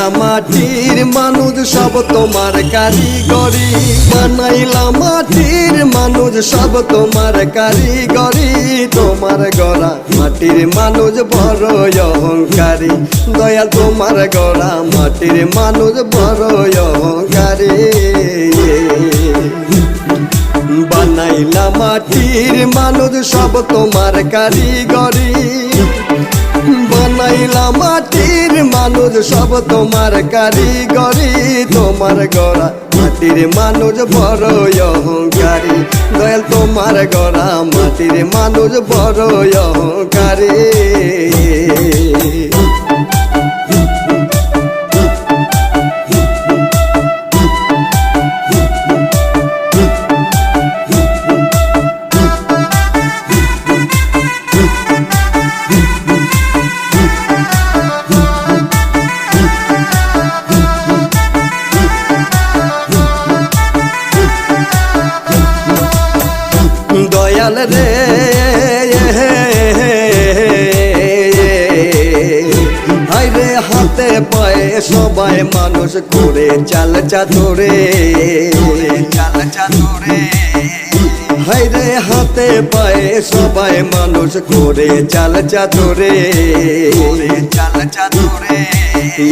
মাটির মানুষ, সব তোমার কারিগরি। বানাইলা মাটির মানুষ, সব তোমার কারিগরি। তোমার গড়া মাটির মানুষ, বড় অহংকারী। দয়াল, তোমার গড়া মাটির মানুষ, বড় অহংকারী। বানাইলা মাটির মানুষ, সব তোমার কারিগরি। বানাইলা মাটির মানুষ, সব তোমার কারিগরি। তোমার গড়া মাটির মানুষ, বড় অহংকারী। দয়াল, তোমার গড়া মাটির মানুষ, বড় অহংকারী। রে হাই রে হাতে পায়ে সবাই মানুষ করে, চাল চাতুরে চাল চাতুরে হাই রে হাতে পায়ে সবাই মানুষ করে, চাল চাতুরে চাল চাতুরে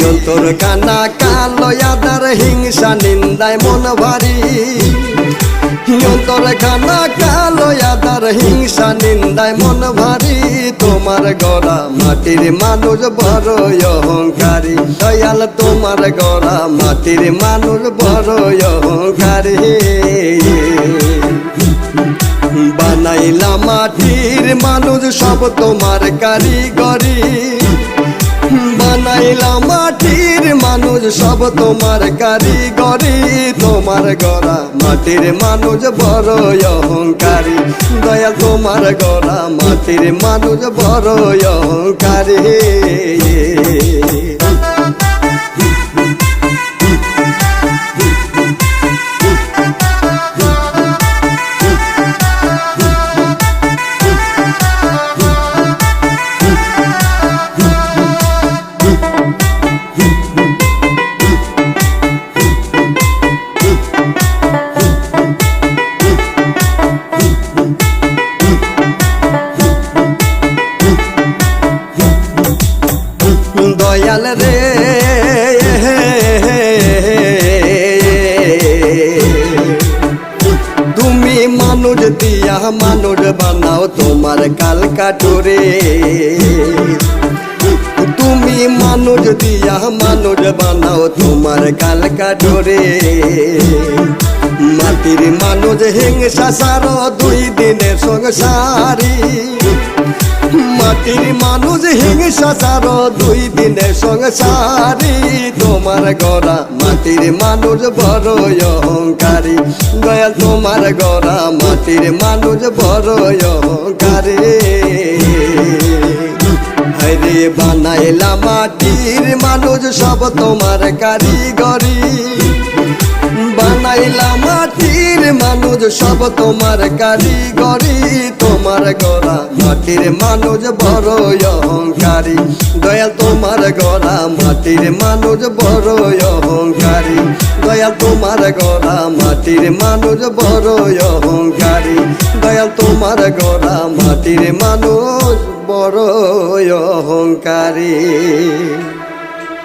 অন্তর কানা কালো আদার হিংসা, নিন্দায় মন ভারী। অন্তর খানা কালো হিংসা, নিন্দায়, মন ভারী, তোমার গড়া মাটির মানুষ বড় অহংকারী। দয়াল, তোমার গড়া মাটির মানুষ বড় অহংকারী। বানাইলা মাটির মানুষ সব তোমার কারিগরি। বানাইলা মাটির মানুষ, সব তোমার কারিগরি। তোমার গড়া মাটির মানুষ, বড় অহংকারী। দয়া তোমার গড়া মাটির মানুষ, বড় অহংকারী। রে তুমি মানুষ দিয়া মানুষ বানাও তোমার কাল কাটুরে তুমি মানুষ দিয়া মানুষ বানাও তোমার কাল কাটুরে মাটির মানুষ হিংসা সার দুই দিনের সংসারী। মাটির মানুষ হিংসা সার দুই দিনে সংসারী। তোমার গড়া মাটির মানুষ বড় অহংকারী। দয়াল, তোমার গড়া মাটির মানুষ বড় অহংকারী। হরে বানাইলা মাটির মানুষ সব তোমার কারিগরি। বানাইলা মাটির মানুষ, সব তোমার কারিগরি। তোমার গড়া মাটির মানুষ, বড় অহংকারী। দয়াল তোমার গড়া মাটির মানুষ, বড় অহংকারী। দয়াল তোমার গড়া মাটির মানুষ, বড় অহংকারী। দয়াল তোমার গড়া মাটির মানুষ, বড় অহংকারী।